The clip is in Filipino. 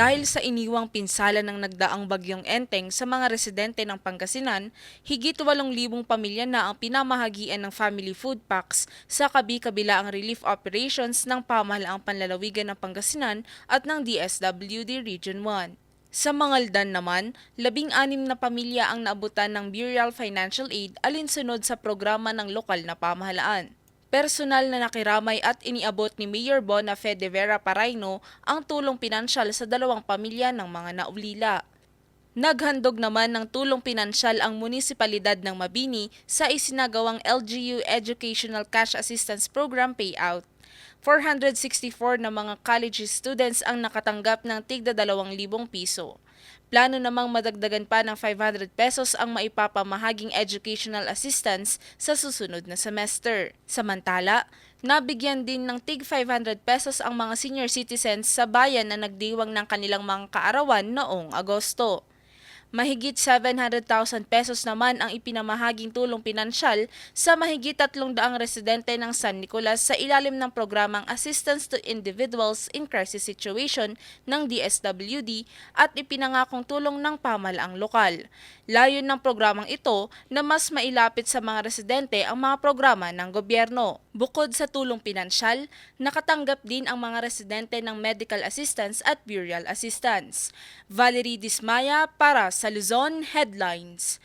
Dahil sa iniwang pinsala ng nagdaang bagyong Enteng sa mga residente ng Pangasinan, higit 8,000 pamilya na ang pinamahagian ng family food packs sa kabi-kabila ang relief operations ng pamahalaang panlalawigan ng Pangasinan at ng DSWD Region 1. Sa Mangaldan naman, labing-anim na pamilya ang naabutan ng burial financial aid alinsunod sa programa ng lokal na pamahalaan. Personal na nakiramay at iniabot ni Mayor Bona Fede Vera Paraino ang tulong pinansyal sa dalawang pamilya ng mga naulila. Naghandog naman ng tulong pinansyal ang munisipalidad ng Mabini sa isinagawang LGU Educational Cash Assistance Program payout. 464 na mga college students ang nakatanggap ng tigda 2,000 piso. Plano namang madagdagan pa ng 500 pesos ang maipapamahaging educational assistance sa susunod na semester. Samantala, nabigyan din ng tig 500 pesos ang mga senior citizens sa bayan na nagdiwang ng kanilang mga kaarawan noong Agosto. Mahigit 700,000 pesos naman ang ipinamahaging tulong pinansyal sa mahigit 300 residente ng San Nicolas sa ilalim ng programang Assistance to Individuals in Crisis Situation ng DSWD at ipinangakong tulong ng pamalaang lokal. Layon ng programang ito na mas mailapit sa mga residente ang mga programa ng gobyerno. Bukod sa tulong pinansyal, nakatanggap din ang mga residente ng medical assistance at burial assistance. Valerie Dismaya para sa Luzon Headlines.